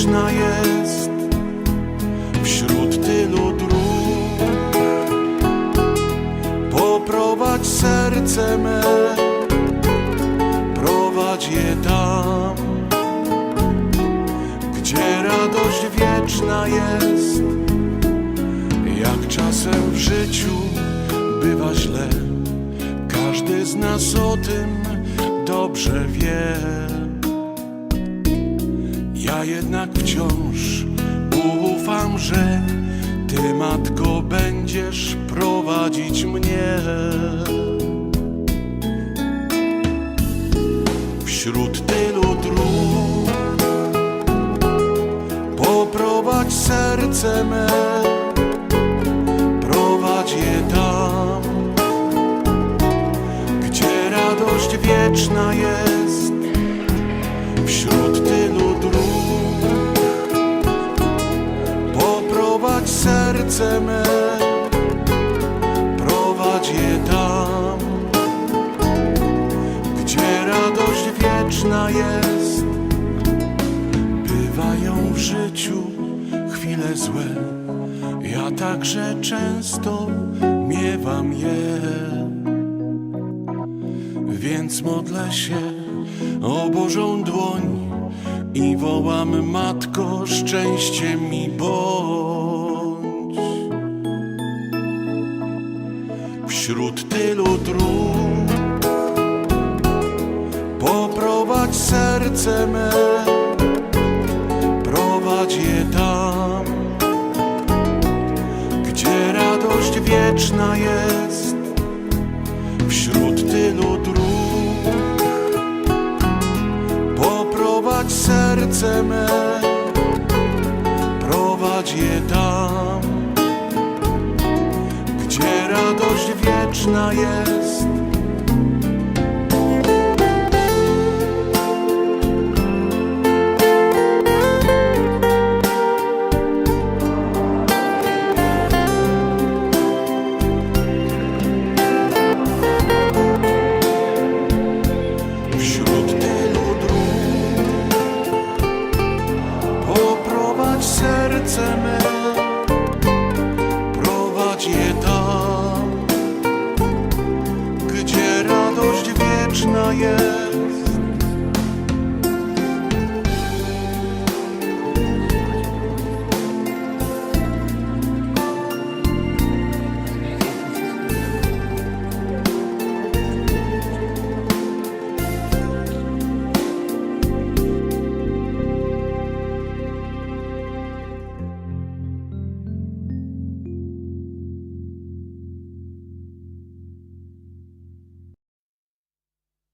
wieczna jest. Wśród tylu dróg poprowadź serce me, prowadź je tam, gdzie radość wieczna jest. Jak czasem w życiu bywa źle, każdy z nas o tym dobrze wie. Ja jednak wciąż ufam, że Ty, Matko, będziesz prowadzić mnie. Wśród tylu dróg poprowadź serce me, prowadź je tam, gdzie radość wieczna jest. Me, prowadź je tam, gdzie radość wieczna jest. Bywają w życiu chwile złe, ja także często miewam je. Więc modlę się o Bożą dłoń i wołam Matko, szczęście mi bądź. Wśród tylu dróg poprowadź serce me, prowadź je tam, gdzie radość wieczna jest. Wśród tylu dróg poprowadź serce me, prowadź je tam, radość wieczna jest. lawyers